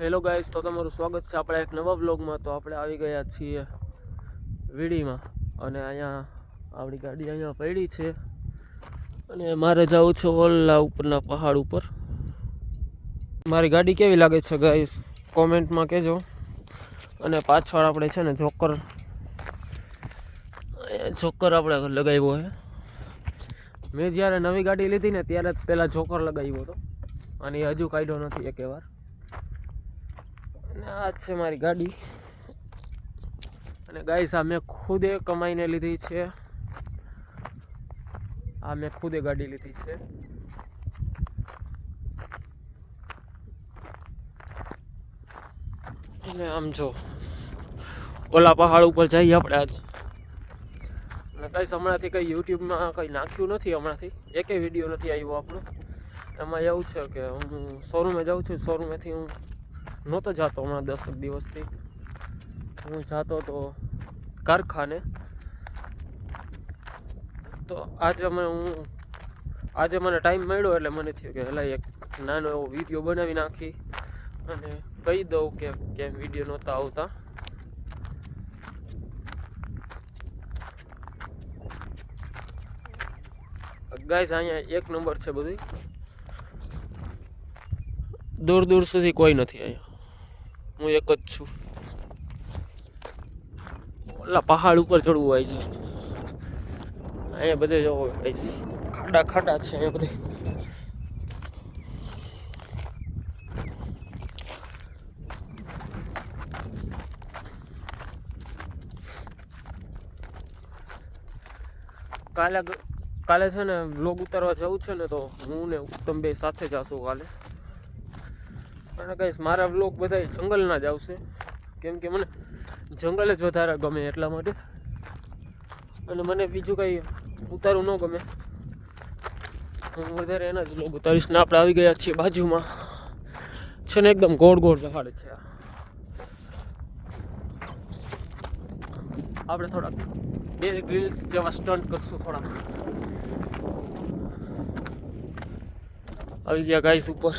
Hello guys તો તમારું સ્વાગત છે આપણા એક નવા બ્લોગમાં તો આપણે આવી ગયા છીએ વીડીમાં. અને અહીંયા આપણી ગાડી અહીંયા પડી છે. અને મારે જવું છે ઓલા ઉપરના પહાડ ઉપર. મારી ગાડી કેવી લાગે છે ગાઈસ કોમેન્ટમાં કહેજો. અને પાછળ આપણે છે ને જોકર. જોકર આપણે લગાવ્યો છે. મેં જ્યારે નવી ગાડી લીધી ને ત્યારે જ પહેલાં જોકર લગાવ્યો હતો. અને હજુ કાઢ્યો નથી એક વાર. અને આ છે મારી ગાડી. અને ગાઈસ, આ મેં ખુદે કમાઈને લીધી છે. આ મેં ખુદે ગાડી લીધી છે. અને આમ જો, ઓલા પહાડ ઉપર જઈએ આપણે આજ. અને કઈ હમણાંથી કંઈ યુટ્યુબમાં કંઈ નાખ્યું નથી હમણાંથી. એકે વીડિયો નથી આવ્યો આપણો. એમાં એવું છે કે હું શોરૂમે જાઉં છું, શોરૂમેથી હું નહોતો જતો હમણાં દસક દિવસથી. હું જતો તો કારખાને. તો આજે મને હું, આજે મને ટાઈમ મળ્યો એટલે મને થયું કે હલા એક નાનો એવો વીડિયો બનાવી નાખી અને કહી દઉં કે કેમ વીડિયો નહોતા આવતા. ગાઈઝ અહીંયા એક નંબર છે બધી દૂર દૂર સુધી કોઈ નથી અહીંયા. હું એક જ છું. ઓલા પહાડ ઉપર ચડવું હોય છે. અહીંયા બધે જો ગાઈસ ખાડા ખાડા છે અહીંયા બધે. કાલે કાલે છે ને વ્લોગ ઉતારવા જવું છે ને તો હું ને ઉત્તમ બે સાથે જાશું કાલે. અને કહીશ મારા વ્લોગ બધા જંગલના જ આવશે. કેમ કે મને જંગલ જ વધારે ગમે એટલા માટે. અને મને બીજું કંઈ ઉતારવું ન ગમે. હું વધારે એના જ વ્લોગ ઉતારીશ. ને આપણે આવી ગયા છીએ બાજુમાં. છે ને એકદમ ગોળ ગોળ પહાડ છે આપણે થોડાક બે ગ્રીલ્સ જેવા સ્ટન્ટ કરશું થોડાક. આવી ગયા ગાઈસ ઉપર.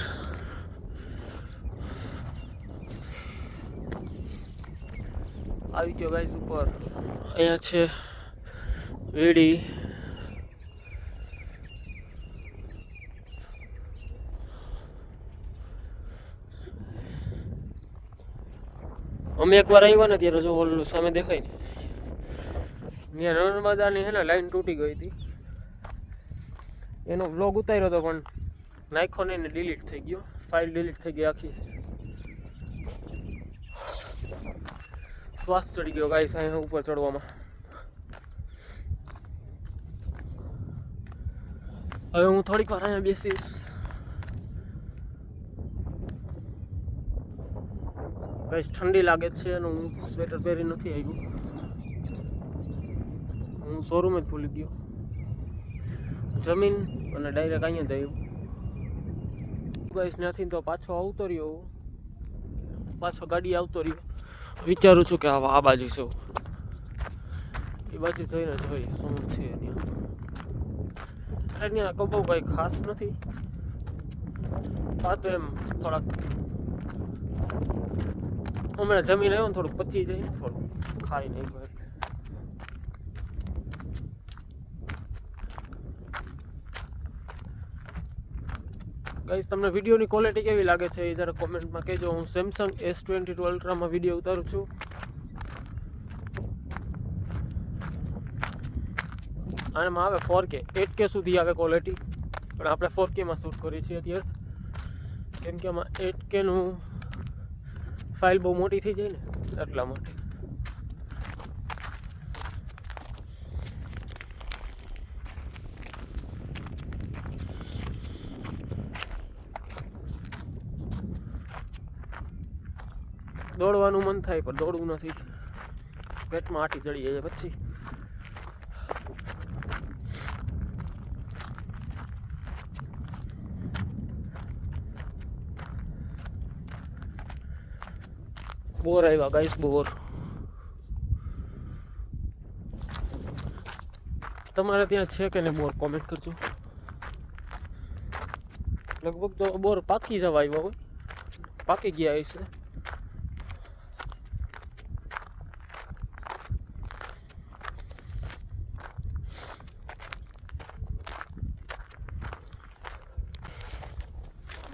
આવી ગયો ગાઈઝ ઉપર. અહીંયા છે વેડી. અમે એકવાર આવ્યા ને ત્યારે જો ઓલું સામે દેખાય ને. ત્યાં નર્મદાની હે ને લાઈન તૂટી ગઈ હતી. એનો વ્લોગ ઉતાર્યો હતો પણ નાખ્યો ને ડિલીટ થઈ ગયો. ફાઇલ ડિલીટ થઈ ગઈ આખી. શ્વાસ ચડી ગયો ગાઈસ અહીંયા ઉપર ચડવામાં. હવે હું થોડીક વાર અહીંયા બેસીશ. કઈ ઠંડી લાગે છે અને હું સ્વેટર પહેરી નથી આવ્યું. હું શોરૂમ જ ભૂલી ગયો. જમીન અને ડાયરેક્ટ અહીંયા જ આવ્યું. ગાઈસ ત્યાંથી તો પાછો આવતો રહ્યો. પાછો ગાડી આવતો રહ્યો. વિચારું છું કે આ આ બાજુ છે. એ બાજુ જોઈને જોઈ શું છે અરે ત્યાં કબો કંઈ ખાસ નથી. આ તો એમ થોડાક હમણાં જમીન આવ્યો ને થોડુંક પચી જાય થોડું ખાઈ નહીં ગાઈસ તમને વિડીયોની ક્વોલિટી કેવી લાગે છે એ જરા કોમેન્ટમાં કહેજો. હું સેમસંગ એસ ટ્વેન્ટી ટુ અલ્ટ્રામાં વીડિયો ઉતારું છું. આમાં આવે ફોર કે એટ કે સુધી આવે ક્વોલિટી પણ આપણે ફોર કેમાં શૂટ કરીએ છીએ અત્યારે. કેમ કે આમાં એટ કેનું ફાઇલ બહુ મોટી થઈ જાય ને. એટલા માટે. દોડવાનું મન થાય, પણ દોડવું નથી. પેટમાં આટી ચડી જાય પછી. બોર આવ્યા, ગાઈસ, બોર. તમારે ત્યાં છે કે નહીં બોર? કોમેન્ટ કરજો. લગભગ તો બોર પાકી જવા આવ્યા હોય. પાકી ગયા હશે.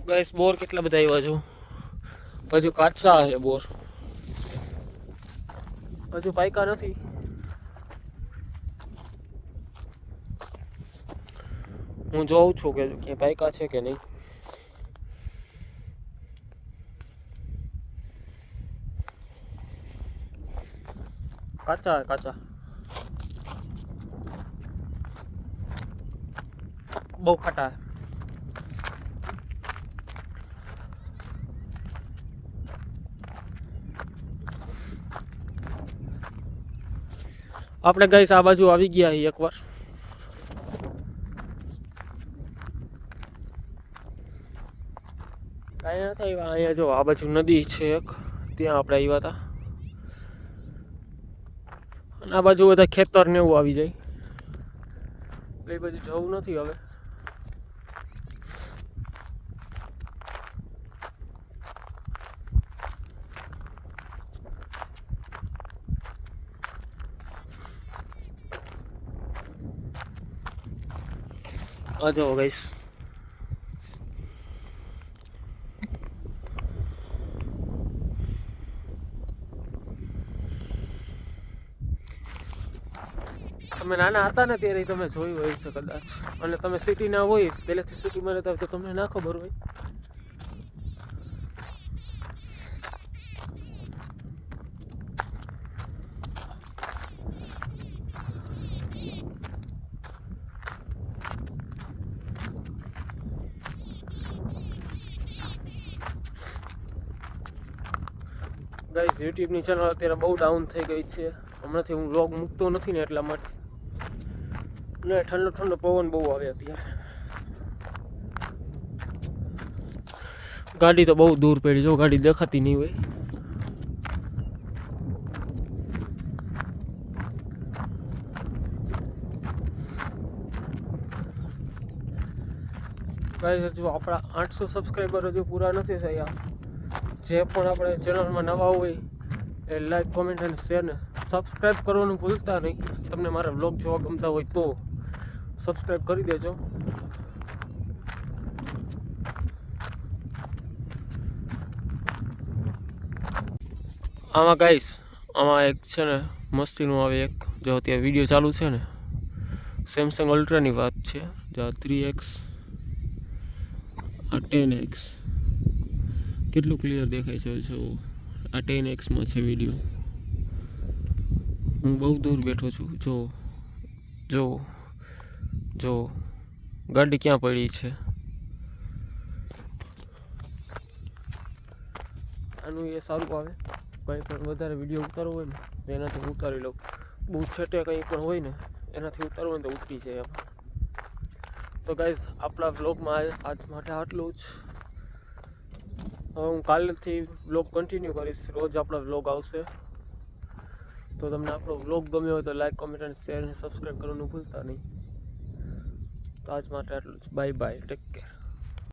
ગાઈસ બોર કેટલા બધા આવ્યા છો હજુ કાચા છે બોર હજુ પાયકા નથી હું જોઉં છું કે ક્યાંય પાયકા છે કે નહીં કાચા કાચા બહુ ખાટા આપણે ગઈશ આ બાજુ આવી ગયા છીએ એકવાર. કાંઈ નથી આવ્યા, અહીંયા જો આ બાજુ નદી છે એક, ત્યાં આપણે આવ્યા હતા. અને આ બાજુ બધા ખેતર ને એવું આવી જાય. એટલે એ બાજુ જવું નથી હવે. આ જો ગઈશ તમે નાના હતા ને ત્યારે તમે જોયું હોય છે કદાચ. અને તમે સિટીના હોય, પહેલેથી સિટીમાં રહેતા હોય તો તમને ના ખબર હોય. ગાઈસ યુટ્યુબની ચેનલ અત્યારે બહુ ડાઉન થઈ ગઈ છે. હમણાંથી હું વ્લોગ મૂકતો નથી ને એટલા માટે. ને ઠંડો ઠંડો પવન બહુ આવે અત્યારે. ગાડી તો બહુ દૂર પડી, જો ગાડી દેખાતી નહીં હોય. ગાઈઝ હજુ આપણા આઠસો સબસ્ક્રાઈબર હજુ પૂરા નથી થયા. જે પણ આપણે ચેનલમાં નવા હોય એ લાઈક કોમેન્ટ અને શેરને સબસ્ક્રાઈબ કરવાનું ભૂલતા નહીં. તમને મારા વ્લોગ જોવા ગમતા હોય તો સબસ્ક્રાઈબ કરી દેજો. આમાં ગાઈસ આમાં એક છે ને, મસ્તીનું આવે એક, જો અત્યારે વીડિયો ચાલુ છે ને સેમસંગ અલ્ટ્રાની વાત છે. જો થ્રી એક્સ આ ટેન એક્સ કેટલું ક્લિયર દેખાય છે જો આ ટેન એક્સમાં છે વીડિયો હું બહુ દૂર બેઠો છું. જો જો જો. ગાડી ક્યાં પડી છે? આનું એ સારું આવે. કંઈ પણ વધારે વીડિયો ઉતારવો હોય ને, તો એનાથી ઉતારી લઉં. બહુ છેટે કંઈ પણ હોય ને, એનાથી ઉતારવું હોય તો ઉતરી જાય એમ. તો ગાઈઝ આપણા વ્લોગમાં આજ માટે આટલું જ. હું કાલથી વ્લોગ કન્ટિન્યુ કરીશ. રોજ આપણા વ્લોગ આવશે. તો તમને આપણો વ્લોગ ગમ્યો હોય તો લાઈક કોમેન્ટ અને શેર અને સબસ્ક્રાઈબ કરવાનું ભૂલતા નહીં. તો આજ માટે આટલું જ. Bye bye take care